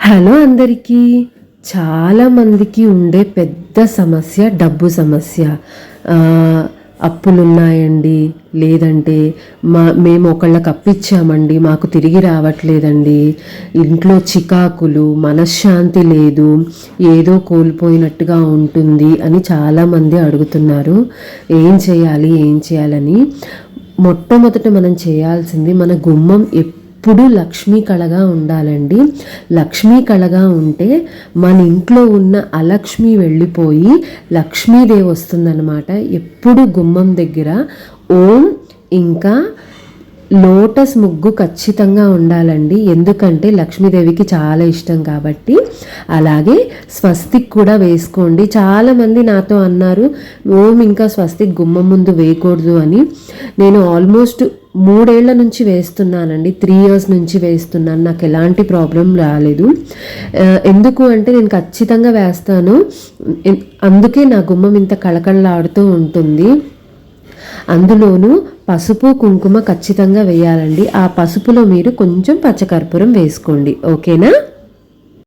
Hello అందరికీ. చాలామందికి ఉండే పెద్ద సమస్య డబ్బు సమస్య. అప్పులున్నాయండి. లేదంటే మా మేము ఒకళ్ళకి అప్పిచ్చామండి. మాకు తిరిగి రావట్లేదండి. ఇంట్లో చికాకులు మనశ్శాంతి లేదు. ఏదో కోల్పోయినట్టుగా ఉంటుంది అని చాలామంది అడుగుతున్నారు. ఏం చేయాలి ఏం చేయాలని. మొట్టమొదట మనం చేయాల్సింది మన గుమ్మం ఎప్పుడు ఎప్పుడు లక్ష్మీ కళగా ఉండాలండి. లక్ష్మీ కళగా ఉంటే మన ఇంట్లో ఉన్న అలక్ష్మి వెళ్ళిపోయి లక్ష్మీదేవి వస్తుందన్నమాట. ఎప్పుడు గుమ్మం దగ్గర ఓం ఇంకా లోటస్ ముగ్గు ఖచ్చితంగా ఉండాలండి. ఎందుకంటే లక్ష్మీదేవికి చాలా ఇష్టం కాబట్టి. అలాగే స్వస్తిక్ కూడా వేసుకోండి. చాలామంది నాతో అన్నారు ఓం ఇంకా స్వస్తిక్ గుమ్మం ముందు వేయకూడదు అని. నేను ఆల్మోస్ట్ మూడేళ్ళ నుంచి వేస్తున్నానండి త్రీ ఇయర్స్ నుంచి వేస్తున్నాను. నాకు ఎలాంటి ప్రాబ్లం రాలేదు. ఎందుకు అంటే నేను ఖచ్చితంగా వేస్తాను. అందుకే నా గుమ్మం ఇంత కళకళలాడుతూ ఉంటుంది. అందులోనూ పసుపు కుంకుమ ఖచ్చితంగా వేయాలండి. ఆ పసుపులో మీరు కొంచెం పచ్చకర్పూరం వేసుకోండి. ఓకేనా?